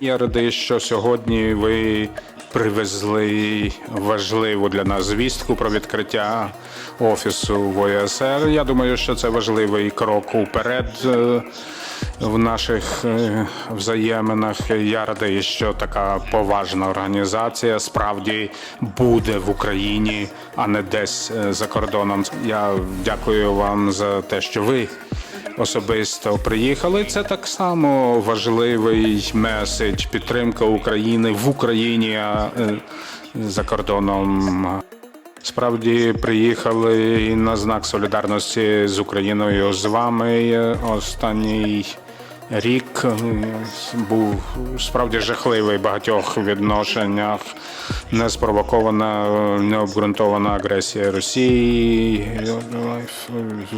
Я радий, що сьогодні ви привезли важливу для нас звістку про відкриття офісу в ОСР. Я думаю, що це важливий крок уперед е, в наших е, взаєминах. Я радий, що така поважна організація справді буде в Україні, а не десь е, за кордоном. Я дякую вам за те, що ви особисто приїхали. Це так само важливий меседж підтримка України в Україні а е, за кордоном. Справді приїхали на знак солідарності з Україною з вами. Останній рік е, був справді жахливий в багатьох відношеннях. Неспровокована, необґрунтована агресія Росії,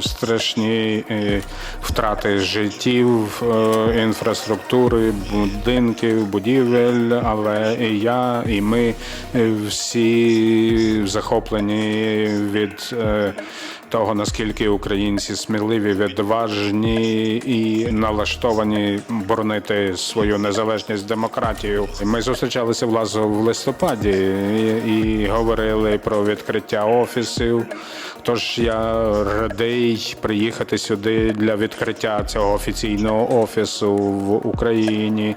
страшні е, втрати життів, е, інфраструктури, будинків, будівель. Але і я, і ми е, всі захоплені від того, наскільки українці сміливі, відважні і налаштовані боронити свою незалежність демократію. Ми зустрічалися власне в листопаді і говорили про відкриття офісів. Тож я радий приїхати сюди для відкриття цього офіційного офісу в Україні.